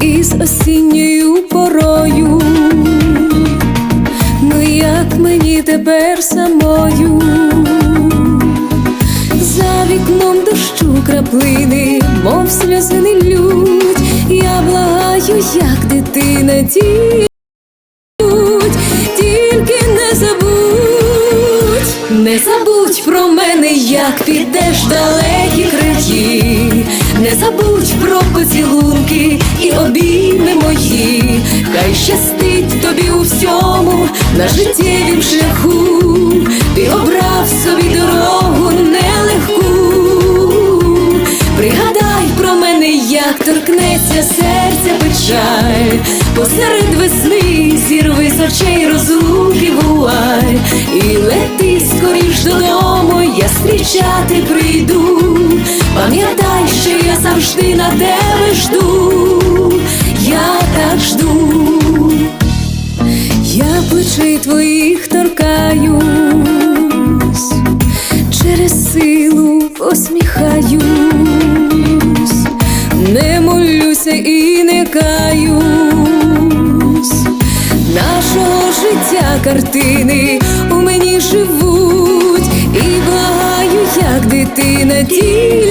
із осінньою порою. Тепер самою, за вікном дощу краплини, мов сльози не лють, я благаю, як дитина діть, тільки не забудь, не забудь про мене, як підеш далекі краї, не забудь про поцілунки і обійми мої, хай всьому на життєвім шляху, ти обрав собі дорогу нелегку. Пригадай про мене, як торкнеться серця печаль, посеред весни зірви з очей розлуки вуаль, і лети скоріш додому, я зустрічати прийду. Пам'ятай, що я завжди на тебе жду, я так жду, плечей твоїх торкаюсь, через силу посміхаюсь, не молюся і не каюсь, нашого життя картини у мені живуть, і благаю, як дитина, тільки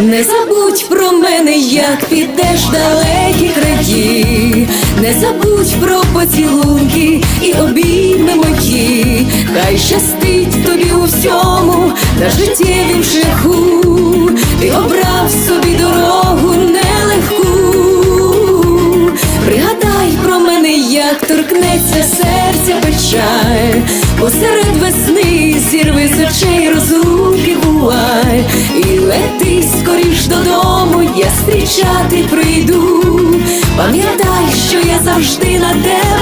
не забудь про мене, як підеш далекі краї, не забудь про поцілунки і обійми мої, хай щастить тобі у всьому на життєвім шляху, ти обрав собі дорогу нелегку. Пригадай про мене, як торкнеться серця печаль, посеред весни зірви з очей розлуки вуаль, і лети скоріш додому, я зустрічати прийду. Пам'ятай, що я завжди на тебе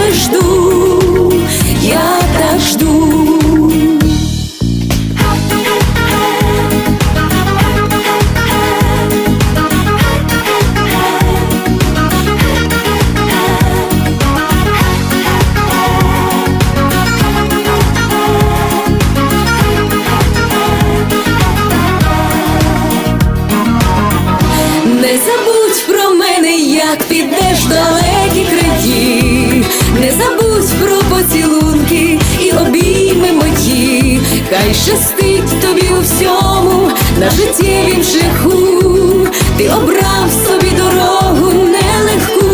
хай щастить тобі у всьому на життєвім шляху, ти обрав собі дорогу нелегку.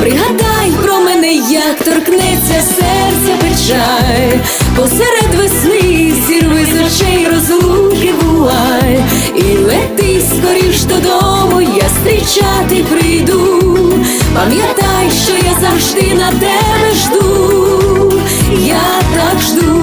Пригадай про мене, як торкнеться серця печаль, посеред весни зірви з очей розлуки вуаль, і лети скоріш додому, я зустрічати прийду. Пам'ятай, що я завжди на тебе жду, я так жду.